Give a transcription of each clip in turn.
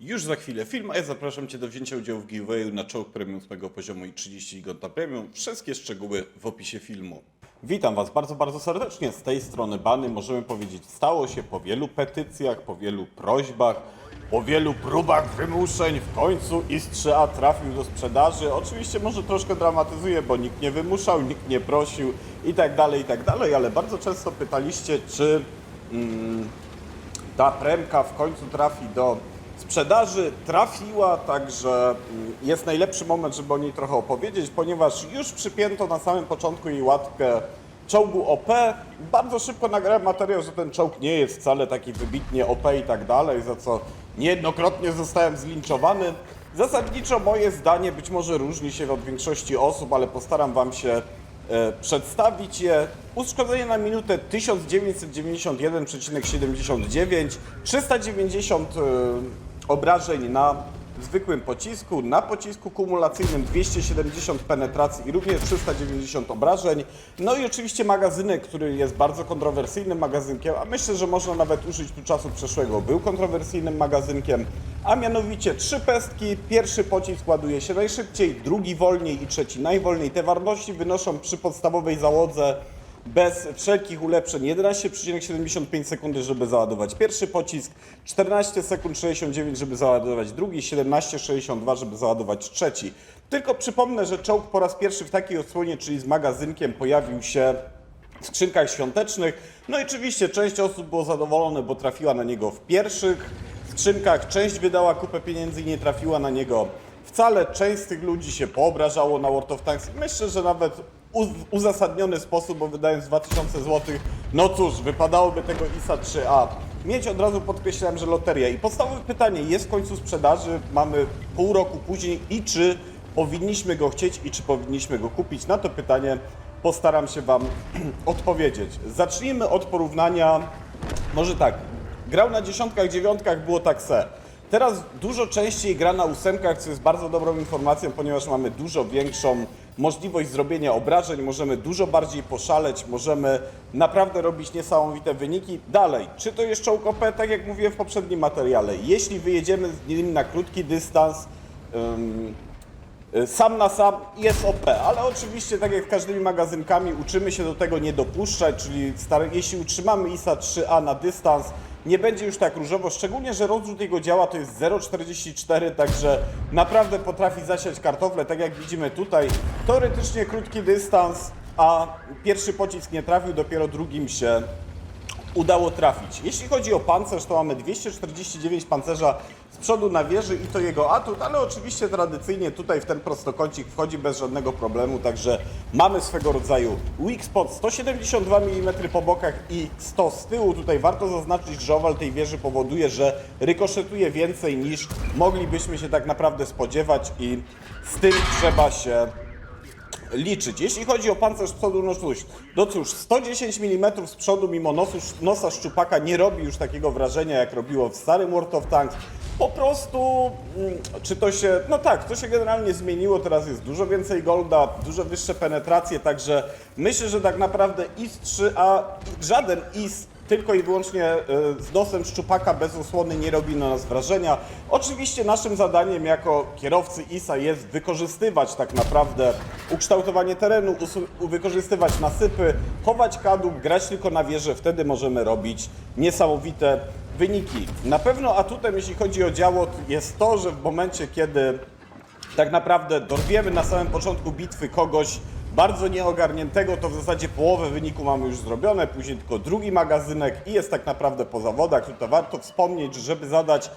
Już za chwilę film, a ja zapraszam Cię do wzięcia udziału w giveawayu na czołg premium 8 poziomu i 30 Gigonta Premium. Wszystkie szczegóły w opisie filmu. Witam Was bardzo, bardzo serdecznie. Z tej strony Bany możemy powiedzieć, stało się po wielu petycjach, po wielu prośbach, po wielu próbach wymuszeń. W końcu IS-3A trafił do sprzedaży. Oczywiście może troszkę dramatyzuję, bo nikt nie wymuszał, nikt nie prosił i tak dalej, i tak dalej, ale bardzo często pytaliście, czy ta premka w końcu trafi do sprzedaży. Trafiła, także mm, jest najlepszy moment, żeby o niej trochę opowiedzieć, ponieważ już przypięto na samym początku jej łatkę czołgu OP. Bardzo szybko nagrałem materiał, że ten czołg nie jest wcale taki wybitnie OP i tak dalej, za co niejednokrotnie zostałem zlinczowany. Zasadniczo moje zdanie być może różni się od większości osób, ale postaram Wam się e, przedstawić je. Uszkodzenie na minutę 1991,79, 390 e, obrażeń na zwykłym pocisku, na pocisku kumulacyjnym 270 penetracji i również 390 obrażeń. No i oczywiście magazynek, który jest bardzo kontrowersyjnym magazynkiem, a myślę, że można nawet użyć tu czasu przeszłego, był kontrowersyjnym magazynkiem, a mianowicie trzy pestki. Pierwszy pocisk ładuje się najszybciej, drugi wolniej i trzeci najwolniej. Te wartości wynoszą przy podstawowej załodze bez wszelkich ulepszeń 11,75 sekundy, żeby załadować pierwszy pocisk, 14 sekund 69, żeby załadować drugi, 17,62, żeby załadować trzeci. Tylko przypomnę, że czołg po raz pierwszy w takiej odsłonie, czyli z magazynkiem, pojawił się w skrzynkach świątecznych. No i oczywiście część osób było zadowolone, bo trafiła na niego w pierwszych skrzynkach, część wydała kupę pieniędzy i nie trafiła na niego wcale. Część z tych ludzi się poobrażało na World of Tanks. Myślę, że nawet uzasadniony sposób, bo wydając 2000 zł, no cóż, wypadałoby tego ISA 3A mieć. Od razu podkreślałem, że loteria. I podstawowe pytanie, jest w końcu sprzedaży, mamy pół roku później i czy powinniśmy go chcieć i czy powinniśmy go kupić? Na to pytanie postaram się Wam odpowiedzieć. Zacznijmy od porównania, może tak, grał na dziesiątkach, dziewiątkach, było tak se. Teraz dużo częściej gra na ósemkach, co jest bardzo dobrą informacją, ponieważ mamy dużo większą możliwość zrobienia obrażeń, możemy dużo bardziej poszaleć, możemy naprawdę robić niesamowite wyniki. Dalej, czy to jest czołg OP, tak jak mówiłem w poprzednim materiale, jeśli wyjedziemy z nim na krótki dystans, sam na sam jest OP, ale oczywiście tak jak z każdymi magazynkami uczymy się do tego nie dopuszczać, czyli jeśli utrzymamy ISA 3A na dystans, nie będzie już tak różowo, szczególnie, że rozrzut jego działa to jest 0,44, także naprawdę potrafi zasiać kartofle, tak jak widzimy tutaj. Teoretycznie krótki dystans, a pierwszy pocisk nie trafił, dopiero drugim się udało trafić. Jeśli chodzi o pancerz, to mamy 249 pancerza z przodu na wieży i to jego atut, ale oczywiście tradycyjnie tutaj w ten prostokącik wchodzi bez żadnego problemu, także mamy swego rodzaju weak spot 172 mm po bokach i 100 z tyłu. Tutaj warto zaznaczyć, że owal tej wieży powoduje, że rykoszetuje więcej niż moglibyśmy się tak naprawdę spodziewać i z tym trzeba się liczyć. Jeśli chodzi o pancerz z przodu, no no cóż 110 mm z przodu mimo nosu, nosa szczupaka nie robi już takiego wrażenia, jak robiło w starym World of Tanks. Po prostu, mm, czy to się, no tak, to się generalnie zmieniło, teraz jest dużo więcej golda, dużo wyższe penetracje, także myślę, że tak naprawdę IS-3A, żaden IS tylko i wyłącznie e, z nosem szczupaka bez osłony nie robi na nas wrażenia. Oczywiście naszym zadaniem jako kierowcy ISA jest wykorzystywać tak naprawdę ukształtowanie terenu, wykorzystywać nasypy, chować kadłub, grać tylko na wieżę, wtedy możemy robić niesamowite wyniki. Na pewno atutem, jeśli chodzi o działo, jest to, że w momencie, kiedy tak naprawdę dorwiemy na samym początku bitwy kogoś bardzo nieogarniętego, to w zasadzie połowę wyniku mamy już zrobione, później tylko drugi magazynek i jest tak naprawdę po zawodach. Tutaj warto wspomnieć, że żeby zadać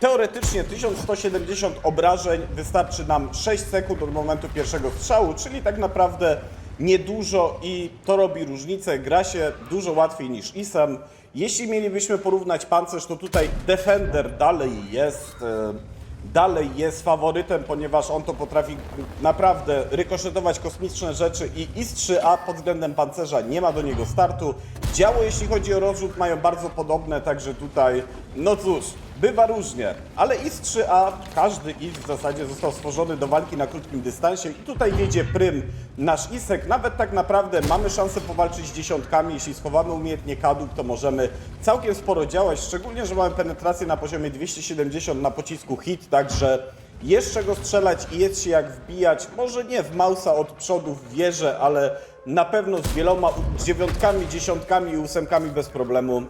teoretycznie 1170 obrażeń wystarczy nam 6 sekund od momentu pierwszego strzału, czyli tak naprawdę niedużo i to robi różnicę. Gra się dużo łatwiej niż ISem. Jeśli mielibyśmy porównać pancerz, to tutaj Defender dalej jest... e, dalej jest faworytem, ponieważ on to potrafi naprawdę rykoszetować kosmiczne rzeczy i IS-3A pod względem pancerza nie ma do niego startu. Działo, jeśli chodzi o rozrzut, mają bardzo podobne, także tutaj, no cóż, Bywa różnie, ale IS-3A, każdy IS w zasadzie został stworzony do walki na krótkim dystansie i tutaj wiedzie prym nasz ISek. Nawet tak naprawdę mamy szansę powalczyć z dziesiątkami, jeśli schowamy umiejętnie kadłub, to możemy całkiem sporo działać, szczególnie, że mamy penetrację na poziomie 270 na pocisku hit, także jest czego strzelać i jest się jak wbijać, może nie w Mausa od przodu w wieżę, ale na pewno z wieloma dziewiątkami, dziesiątkami i ósemkami bez problemu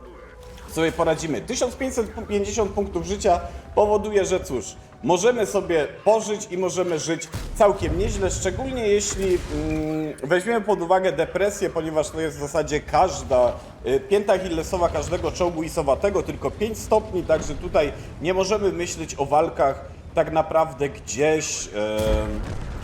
sobie poradzimy. 1550 punktów życia powoduje, że cóż, możemy sobie pożyć i możemy żyć całkiem nieźle, szczególnie jeśli mm, weźmiemy pod uwagę depresję, ponieważ to jest w zasadzie każda y, pięta hillesowa każdego czołgu isowatego, tylko 5 stopni, także tutaj nie możemy myśleć o walkach tak naprawdę gdzieś, e,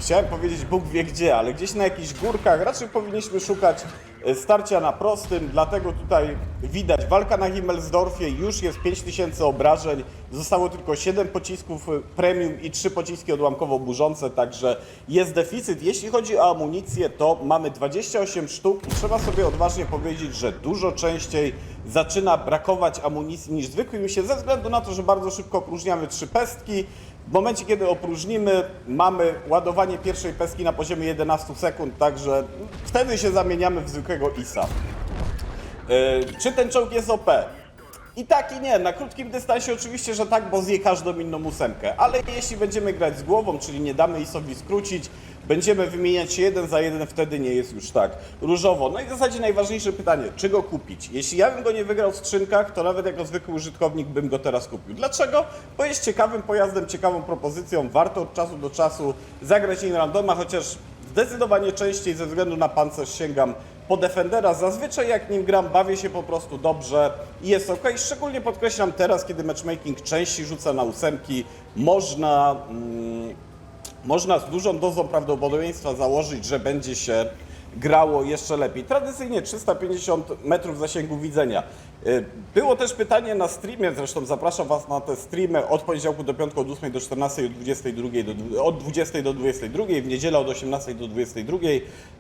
chciałem powiedzieć Bóg wie gdzie, ale gdzieś na jakichś górkach, raczej powinniśmy szukać e, starcia na prostym, dlatego tutaj widać walka na Himmelsdorfie, już jest 5000 obrażeń, zostało tylko 7 pocisków e, premium i 3 pociski odłamkowo burzące, także jest deficyt. Jeśli chodzi o amunicję, to mamy 28 sztuk i trzeba sobie odważnie powiedzieć, że dużo częściej zaczyna brakować amunicji niż zwykłym się, ze względu na to, że bardzo szybko opróżniamy trzy pestki. W momencie, kiedy opróżnimy, mamy ładowanie pierwszej pestki na poziomie 11 sekund, także wtedy się zamieniamy w zwykłego ISA. Yy, czy ten czołg jest OP? I tak i nie. Na krótkim dystansie oczywiście, że tak, bo zje każdą inną ósemkę. Ale jeśli będziemy grać z głową, czyli nie damy ISowi skrócić, będziemy wymieniać jeden za jeden, wtedy nie jest już tak różowo. No i w zasadzie najważniejsze pytanie, czy go kupić? Jeśli ja bym go nie wygrał w skrzynkach, to nawet jako zwykły użytkownik bym go teraz kupił. Dlaczego? Bo jest ciekawym pojazdem, ciekawą propozycją. Warto od czasu do czasu zagrać in randoma, chociaż zdecydowanie częściej ze względu na pancerz sięgam po Defendera. Zazwyczaj jak nim gram, bawię się po prostu dobrze i jest ok. Szczególnie podkreślam teraz, kiedy matchmaking częściej rzuca na ósemki, można, mm, można z dużą dozą prawdopodobieństwa założyć, że będzie się grało jeszcze lepiej. Tradycyjnie 350 metrów zasięgu widzenia. Y, Było też pytanie na streamie, zresztą zapraszam Was na te streamy od poniedziałku do piątku od 8 do 14, od 22 do, od 20 do 22, w niedzielę od 18 do 22.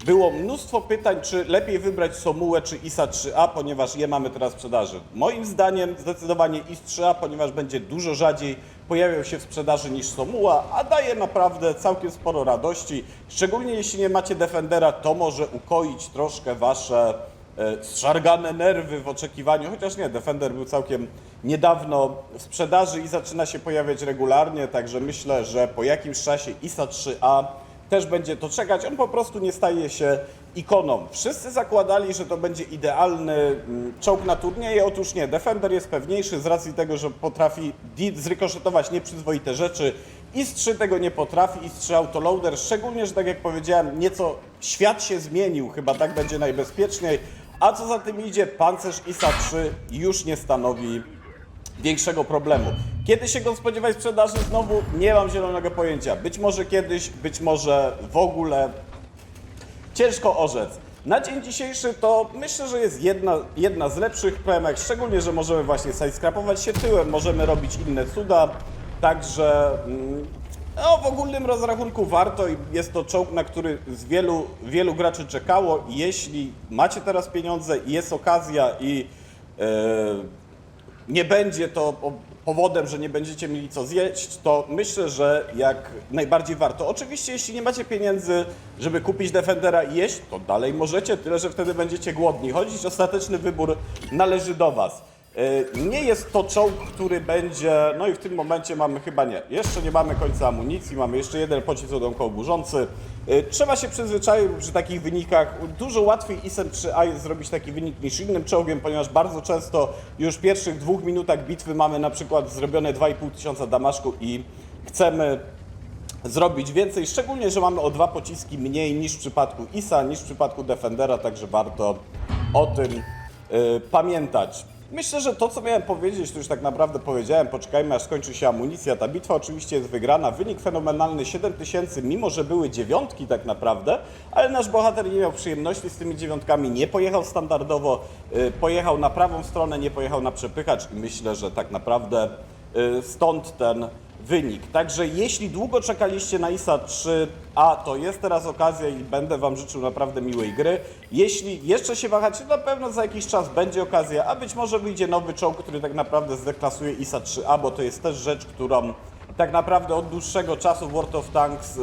Było mnóstwo pytań, czy lepiej wybrać Somułę czy ISA 3A, ponieważ je mamy teraz w sprzedaży. Moim zdaniem zdecydowanie IS 3A, ponieważ będzie dużo rzadziej pojawiał się w sprzedaży niż Somuła, a daje naprawdę całkiem sporo radości. Szczególnie jeśli nie macie Defendera, to może ukoić troszkę Wasze zszargane nerwy w oczekiwaniu, chociaż nie, Defender był całkiem niedawno w sprzedaży i zaczyna się pojawiać regularnie, także myślę, że po jakimś czasie ISA 3A też będzie to czekać. On po prostu nie staje się ikoną. Wszyscy zakładali, że to będzie idealny mm, czołg na turnieje. Otóż nie. Defender jest pewniejszy z racji tego, że potrafi zrykoszetować nieprzyzwoite rzeczy. IS-3 tego nie potrafi, IS-3 autoloader, szczególnie, że tak jak powiedziałem, nieco świat się zmienił, chyba tak będzie najbezpieczniej. A co za tym idzie, pancerz ISA-3 już nie stanowi większego problemu. Kiedy się go spodziewać sprzedaży znowu, nie mam zielonego pojęcia. Być może kiedyś, być może w ogóle. Ciężko orzec. Na dzień dzisiejszy to myślę, że jest jedna, jedna z lepszych premek, szczególnie, że możemy właśnie sidescrapować się tyłem, możemy robić inne cuda, także mm, no, w ogólnym rozrachunku warto i jest to czołg, na który z wielu, wielu graczy czekało. Jeśli macie teraz pieniądze i jest okazja i e, nie będzie to po- powodem, że nie będziecie mieli co zjeść, to myślę, że jak najbardziej warto. Oczywiście, jeśli nie macie pieniędzy, żeby kupić Defendera i jeść, to dalej możecie, tyle że wtedy będziecie głodni. Chodzić ostateczny wybór należy do Was. Yy, Nie jest to czołg, który będzie, no i w tym momencie mamy chyba nie, jeszcze nie mamy końca amunicji, mamy jeszcze jeden pocisk odłamkowo burzący. Yy, Trzeba się przyzwyczaić przy takich wynikach. Dużo łatwiej ISem 3A jest zrobić taki wynik niż innym czołgiem, ponieważ bardzo często już w pierwszych dwóch minutach bitwy mamy na przykład zrobione 2,5 tysiąca damaszku i chcemy zrobić więcej, szczególnie, że mamy o dwa pociski mniej niż w przypadku ISA, niż w przypadku Defendera, także warto o tym y, pamiętać. Myślę, że to, co miałem powiedzieć, to już tak naprawdę powiedziałem. Poczekajmy, aż skończy się amunicja. Ta bitwa oczywiście jest wygrana. Wynik fenomenalny 7000, mimo że były dziewiątki tak naprawdę, ale nasz bohater nie miał przyjemności z tymi dziewiątkami. Nie pojechał standardowo, y, pojechał na prawą stronę, nie pojechał na przepychacz i myślę, że tak naprawdę y, stąd ten wynik. Także jeśli długo czekaliście na ISA 3A, to jest teraz okazja i będę Wam życzył naprawdę miłej gry. Jeśli jeszcze się wahacie, na pewno za jakiś czas będzie okazja, a być może wyjdzie nowy czołg, który tak naprawdę zdeklasuje ISA 3A, bo to jest też rzecz, którą tak naprawdę od dłuższego czasu World of Tanks e,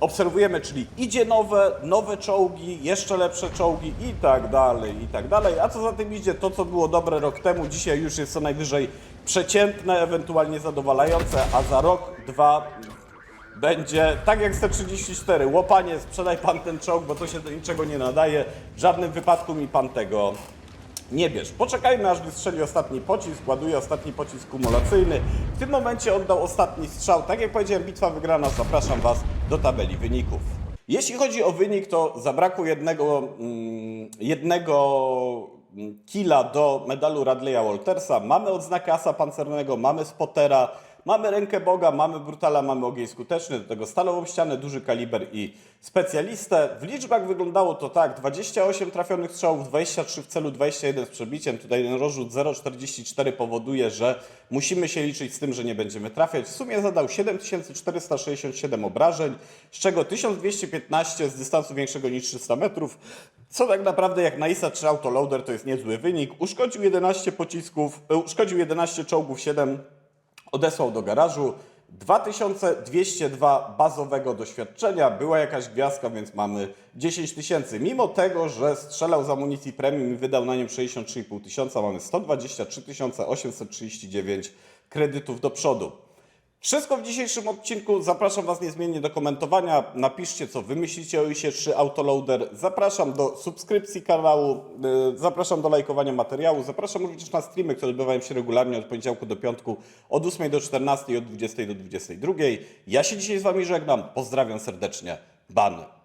obserwujemy, czyli idzie nowe, nowe czołgi, jeszcze lepsze czołgi i tak dalej, i tak dalej. A co za tym idzie, to co było dobre rok temu, dzisiaj już jest co najwyżej przeciętne, ewentualnie zadowalające, a za rok, dwa będzie tak jak C34, łopanie, sprzedaj pan ten czołg, bo to się do niczego nie nadaje. W żadnym wypadku mi pan tego nie bierz. Poczekajmy aż wystrzeli ostatni pocisk, ładuje ostatni pocisk kumulacyjny. W tym momencie oddał ostatni strzał. Tak jak powiedziałem, bitwa wygrana. Zapraszam Was do tabeli wyników. Jeśli chodzi o wynik, to zabrakło jednego, mm, jednego mm, killa do medalu Radleya Waltersa. Mamy odznakę asa pancernego, mamy spotera, mamy rękę Boga, mamy brutala, mamy ogień skuteczny, do tego stalową ścianę, duży kaliber i specjalistę. W liczbach wyglądało to tak, 28 trafionych strzałów, 23 w celu, 21 z przebiciem. Tutaj ten rozrzut 0,44 powoduje, że musimy się liczyć z tym, że nie będziemy trafiać. W sumie zadał 7467 obrażeń, z czego 1215 z dystansu większego niż 300 metrów, co tak naprawdę jak na ISA czy autoloader to jest niezły wynik. Uszkodził 11 pocisków, e, uszkodził 11 czołgów, 7 odesłał do garażu. 2202 bazowego doświadczenia, była jakaś gwiazdka, więc mamy 10 tysięcy. Mimo tego, że strzelał z amunicji premium i wydał na nią 63,5 tysiąca, mamy 123 839 kredytów do przodu. Wszystko w dzisiejszym odcinku. Zapraszam Was niezmiennie do komentowania. Napiszcie, co Wy myślicie o ISie 3 Autoloader. Zapraszam do subskrypcji kanału, yy, zapraszam do lajkowania materiału. Zapraszam również na streamy, które odbywają się regularnie od poniedziałku do piątku, od 8 do 14 i od 20 do 22. Ja się dzisiaj z Wami żegnam. Pozdrawiam serdecznie. Ban.